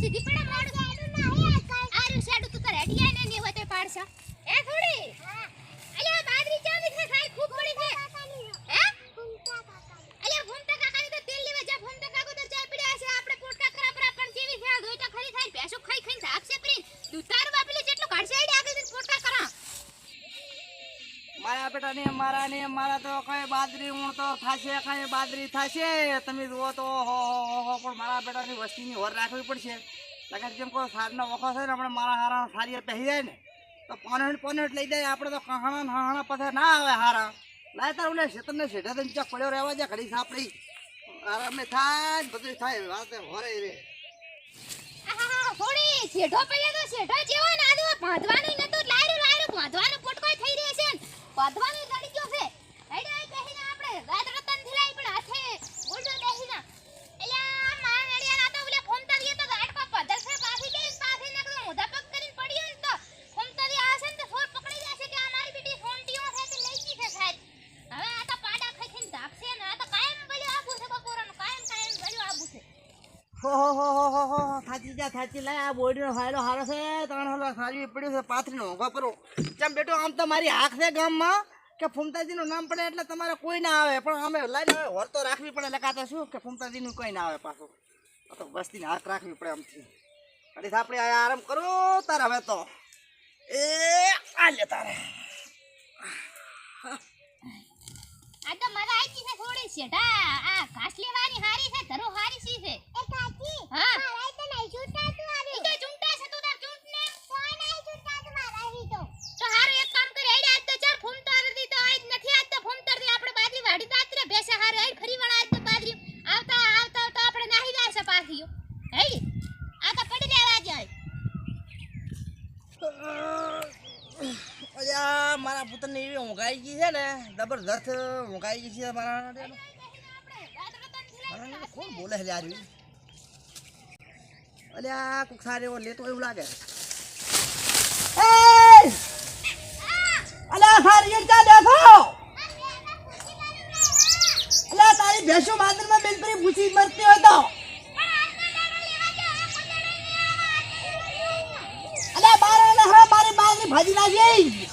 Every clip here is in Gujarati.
સીધી પડે મોડ આરું શેડું તું તો રેડી આઈને નહીં હોય તો પાડશો. એ થોડી અલ્યા બાદરી ચાલી છે સારી ખૂબ પડી છે હે અલ્યા ભૂમતા કાકાની તો તેલ લેવા જા ભૂમતા કાકો તો ચા પીડ્યા છે આપણે પોટકા ખરા પરા પણ જેવી છે આ ધોઈ તો ખરી થાય ભેંસો ખાઈ ખાઈને ધાપશે પ્રી દુતારું બાપલી જેટલું કાઢશે આઈડી આગળ જઈને પોટકા કરા બેટા ને મારા ને મારા તો કઈ બાદરી ઊણ થાશે, કઈ બાદરી થશે. તમે જુઓ તો હો હો હો પણ મારા બેટાની વસ્તીની હોર રાખવી પડશે. લગન જેમ કોઈ સારનો વખો છે ને, આપણે મારા હારા સારી પહેરી જાય ને, તો પોનેટ પોનેટ લઈ જાય. આપણે તો કહાણા હાણા પાસે ના આવે હારા. લાય તાર ઓલે શેતરને શેઠે તો નીચે પડ્યો રહેવા જાય ઘડી સાપડી આરામે થાય ને બધું થાય, વાતે હોરે રે. થોડી પડ્યો તો શેઢો જેવો ને આદુ બાંધવાનું નતું લાયરું લાયરું બાંધવાનું પોટકોય થઈ રહ્યો છે ને બાંધવાનું ગયો છે. હેડે આઈ બેહીને આપણે. રાત રતન થલાઈ પણ હાથે ઉલટો બેહીને. એલા માં નડિયા તો ઓલે ફોમતા દીએ તો ગાડકો પધર છે, પાછી દે પાછી નકલો મોઢા કરીને પડ્યો ને તો ફોમતા દી આસે ને ફોર પકડી જશે કે આ મારી બેટી ફોમટીઓ છે તે લઈ છે સાહેબ? હવે આ તો પાડા ખાઈ ખાઈને ને આ તો કાયમ બલ્યો આબુ છે બપોરનું, કાયમ કાયમ બલ્યો આબુ છે. હો હો. થાચી જા લાય આ બોડીનો ફાયલો સારો છે. ત્રણ હલો સારી પડ્યું છે પાથરીનો હોગો કરો ચમ બેટો આમ તો મારી આંખ છે ગામમાં કે ફૂમતાજીનું નામ પડે એટલે તમારે કોઈ ના આવે. પણ અમે લાઈને હવે હોર તો રાખવી પડે લખાતા શું કે ફૂમતાજીનું કોઈ ના આવે પાછું. આ તો વસ્તીને હાથ રાખવી પડે આમથી. અરે આપણે આરામ કરો તારે હવે તો. એ આ લે તારે. આ તો મારા આઈતી છે થોડી છે. આ ઘાસ લેવાની હારી છે ધરો હારી છે. એ કાકી હા. મારા પુત્રને એવી ઊંઘાઈ ગઈ છે ને જબરદસ્ત ઊંઘાઈ ગઈ છે મારા કોણ બોલે છે ઈ? અલ્યા કોક સારે એવો લેતો એવું લાગે સારી એ ક્યાં બેઠો. અલ્યા, તારી ભેંસો માદરમાં બિલકુલ ભૂસી મરતી હોય તો. અલ્યા, બારે ને હવે મારી બાજરી ભાજી નાખી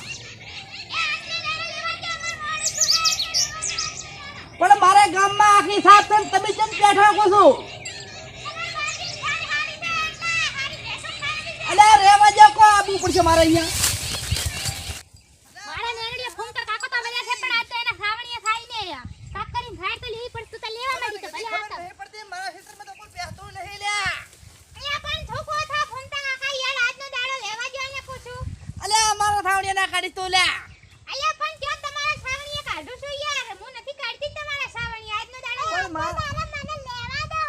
પણ મારા ગામમાં આખી સાત તમે કેમ બેઠા કો છો? દે પડશે મારે અહીંયા? મારા નેરડીએ ફોન કર કાકો તો બધા છે પણ આજ તો એના સાવણીએ થાય ને કાક કરીને થાય તો લેવી પડતું તો લેવા માંડી તો ભલે આવતા. નહીં પડતી મારા ખેતરમાં તો કોઈ બેસતું નહીં લ્યા. અલ્યા પણ છોકરો થા ફોનતા કાકા યાર આજનો દાડો લેવા જો ને પૂછું અલ્યા મારા થાવડિયા ના કાઢી તો લ્યા. અલ્યા પણ ક્યાં તમારા સાવણીએ કાઢું છું યાર. હું નથી કાઢતી તમારા સાવણી આજનો દાડો પણ મારા- મને લેવા દો.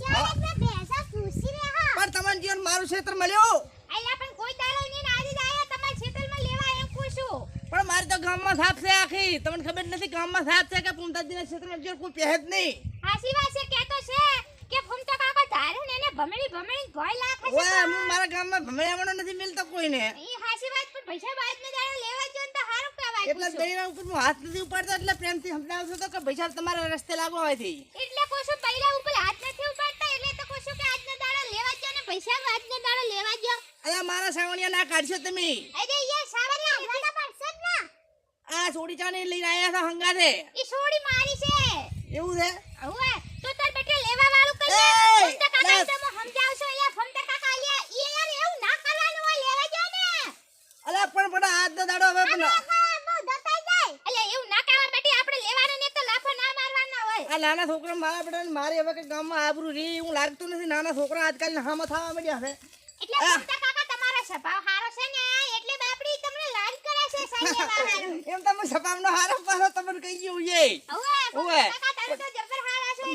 ક્યારેક મેં ભેંસા પૂછી રે હા પણ જીવન મારું ક્ષેત્ર મળ્યું અલ્યા પણ કોઈ દાડો નહીં ને આજે જ આયા તમારા ખેતરમાં લેવા એમ પૂછું પણ મારી તો ગામમાં સાપ છે આખી. તમને ખબર નથી ગામમાં સાપ છે કે પુમતાજીના ક્ષેત્રમાં જે કોઈ પહેજ નહીં. હાસી વાત છે કેતો છે કે ફૂમતો કાકા ધારે ને એને ભમણી ભમણી ગોય લાખ છે ઓય હું મારા ગામમાં ભમેયાવાનો નથી મિલતો કોઈને. ઈ હાસી વાત પણ પૈસા બાદ ને દાડો લેવા જો તો હારું કહેવાય એટલે દહીંના ઉપર હું હાથ નથી ઉપાડતો એટલે પ્રેમથી સમજાવું છું તો કે પૈસા તમારા રસ્તે લાગવા હોયથી એટલે કોશું પહેલા ઉપર હાથ નથી ઉપાડતા? એટલે તો કોશું કે આજનો દાડો લેવા જો ને પૈસા આજનો દાડો લેવા જો અલ્યા મારા સાવણિયા ના કાઢશો તમે અરે યાર સાવરિયા લેવાના પડશે જ ના આ સોડી ચાને લઈને આયા છે હંગાથે. ઈ સોડી મારી છે. એવું છે? હવે તો તાર બેટા લેવા વાળું કઈ ફમતા કાકા. તમે સમજાવશો યાર ફમતા કાકા અલ્યા ઈ યાર એવું ના કરવાનું હોય લેવા જો ને. અલે પણ પણ હાથ દાડો હવે પણ તો આ નાના છોકરા મારા બેટા મારે હવે કઈ ગામમાં આબરૂ રી એવું લાગતું નથી. નાના છોકરા આજકાલ હામાં થવા મળ્યા છે. એટલે કાકા તમારો સ્વભાવ સારો છે ને. એમ તમે સપામનો હારો પાછો તમને કહી ગયું છે. ઓવે.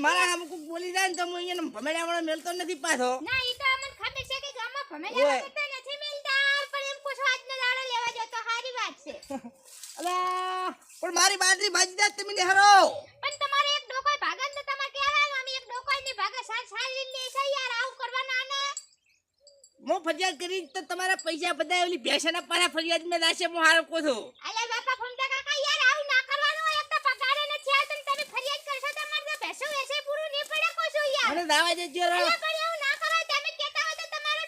મારા આમ કુક બોલી જાય ને તો હું અહીંયા ભમેડાવાળો મેલતો નથી પાછો. ના ઈ તો અમને ખબર છે કે ગામમાં ભમેડા વાળો નથી મિલતા પણ એમ પૂછો આજનો દાડો લેવા જો તો સારી વાત છે. અલા પણ મારી બાજરી ભાજી દે તમે પણ તમારે એક ડોકોય ભાગન તો તમારે કહેવાનું અમે એક ડોકોયની ભાગે સાર સારી લે છે યાર આવું કરવાના ને હું ફરિયાદ કરી તો તમારા પૈસા બધા ઓલી ભેંસાના પારા ફરિયાદ મેં લાશે હું હારો કો છો. અલે બાપા ફોનતા કાકા યાર આવું ના કરવાનું એક તો પગાડે ને છે તમ તમે ફરિયાદ કરશો તો મારે ભેંસો વેસે પૂરું નહીં પડે કોશું યાર. મને દાવા દેજો રો પણ એવું ના કરાય તમે કહેતા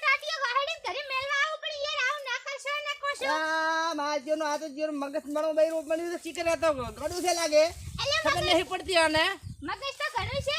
કાકાને ઘરે મેલવા આવું પણ યાર આવું ના કરશો ના કરશો આ મારા જીવનો આ તો જીવનો મગજ મારો બૈરું બન્યું તો હતો ગળું છે લાગે. ખબર નહીં પડતી આને. મગજ તો ઘણું છે